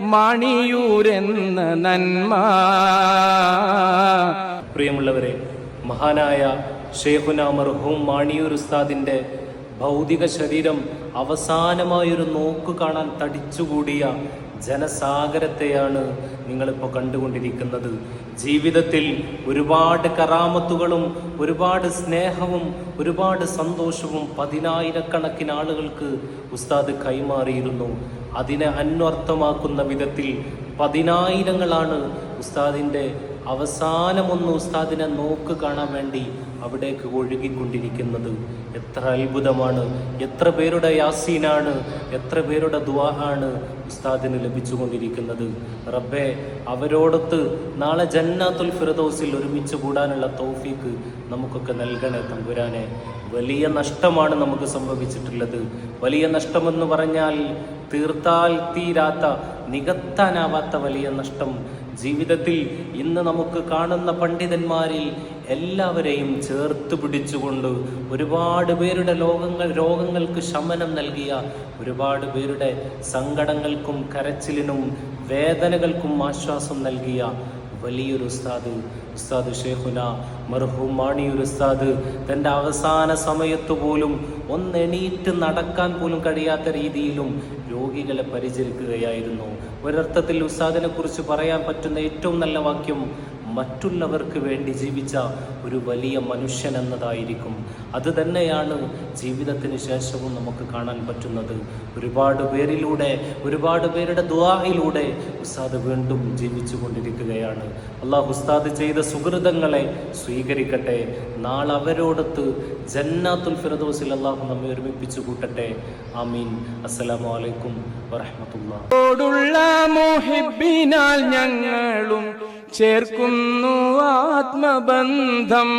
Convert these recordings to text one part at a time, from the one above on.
മണിയൂരെന്ന നന്മ. പ്രിയമുള്ളവരെ മഹാനായ ഷേഖുന മർഹൂം മാണിയൂർ ഉസ്താദിന്റെ ഭൗതിക ശരീരം അവസാനമായൊരു നോക്ക് കാണാൻ തടിച്ചുകൂടിയ ജനസാഗരത്തെയാണ് നിങ്ങളിപ്പോൾ കണ്ടുകൊണ്ടിരിക്കുന്നത്. ജീവിതത്തിൽ ഒരുപാട് കറാമത്തുകളും ഒരുപാട് സ്നേഹവും ഒരുപാട് സന്തോഷവും പതിനായിരക്കണക്കിന് ആളുകൾക്ക് ഉസ്താദ് കൈമാറിയിരുന്നു. അതിനെ അന്വർത്ഥമാക്കുന്ന വിധത്തിൽ പതിനായിരങ്ങളാണ് ഉസ്താദിന്റെ അവസാനമൊന്ന് ഉസ്താദിനെ നോക്ക് കാണാൻ വേണ്ടി അവിടേക്ക് ഒഴുകിക്കൊണ്ടിരിക്കുന്നത്. എത്ര അത്ഭുതമാണ്. എത്ര പേരുടെ യാസീനാണ്. എത്ര പേരുടെ ദുവാഹാണ് ഉസ്താദിന് ലഭിച്ചുകൊണ്ടിരിക്കുന്നത്. റബ്ബെ അവരോടൊത്ത് നാളെ ജന്നാത്തുൽ ഫിറദോസിൽ ഒരുമിച്ച് കൂടാനുള്ള തൗഫീക്ക് നമുക്കൊക്കെ നൽകണേ തമ്പുരാനെ. വലിയ നഷ്ടമാണ് നമുക്ക് സംഭവിച്ചിട്ടുള്ളത്. വലിയ നഷ്ടമെന്ന് പറഞ്ഞാൽ തീർത്താൽ തീരാത്ത നികത്താനാവാത്ത വലിയ നഷ്ടം. ജീവിതത്തിൽ ഇന്ന് നമുക്ക് കാണുന്ന പണ്ഡിതന്മാരിൽ എല്ലാവരെയും ചേർത്ത് പിടിച്ചുകൊണ്ട് ഒരുപാട് പേരുടെ ലോകങ്ങൾ രോഗങ്ങൾക്ക് ശമനം നൽകിയ ഒരുപാട് പേരുടെ സങ്കടങ്ങൾക്കും കരച്ചിലിനും വേദനകൾക്കും ആശ്വാസം നൽകിയ വലിയൊരു ഉസ്താദ് ഉസ്താദ് ഷേഖുന മർഹൂം ഉസ്താദ്. തന്റെ അവസാന സമയത്ത് പോലും ഒന്നെണീറ്റ് നടക്കാൻ പോലും കഴിയാത്ത രീതിയിലും രോഗികളെ പരിചരിക്കുകയായിരുന്നു. ഒരർത്ഥത്തിൽ ഉസ്താദിനെ കുറിച്ച് പറയാൻ പറ്റുന്ന ഏറ്റവും നല്ല വാക്യം മറ്റുള്ളവർക്ക് വേണ്ടി ജീവിച്ച ഒരു വലിയ മനുഷ്യൻ എന്നതായിരിക്കും. അത് തന്നെയാണ് ജീവിതത്തിന് ശേഷവും നമുക്ക് കാണാൻ പറ്റുന്നത്. ഒരുപാട് പേരിലൂടെ ഒരുപാട് പേരുടെ ദുആയിലൂടെ ഉസ്താദ് വീണ്ടും ജീവിച്ചു കൊണ്ടിരിക്കുകയാണ്. അള്ളാഹ് ഉസ്താദ് ചെയ്ത സുഹൃതങ്ങളെ സ്വീകരിക്കട്ടെ. നാളെ അവരോടൊത്ത് ജന്നാത്തുൽ ഫിറദോസിൽ അള്ളാഹു നമ്മെ ഒരുമിപ്പിച്ചു കൂട്ടട്ടെ. ആമീൻ. അസ്സലാമു അലൈക്കും വറഹ്മത്തുള്ളാഹി ോടുള്ള ഞങ്ങളും ചേർക്കുന്നു ആത്മബന്ധം.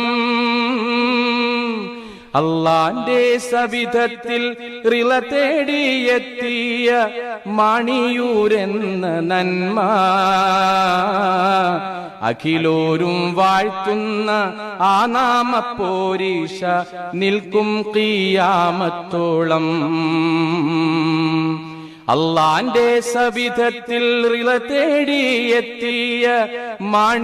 അള്ളാന്റെ സവിധത്തിൽ റിള തേടിയെത്തിയ മണിയൂരെന്ന നന്മ. അഖിലോരും വാഴ്ത്തുന്ന ആ നാമപ്പോരീഷ നിൽക്കും കിയാമത്തോളം. അള്ളാന്റെ സവിധത്തിൽ തേടിയെത്തിയ മണി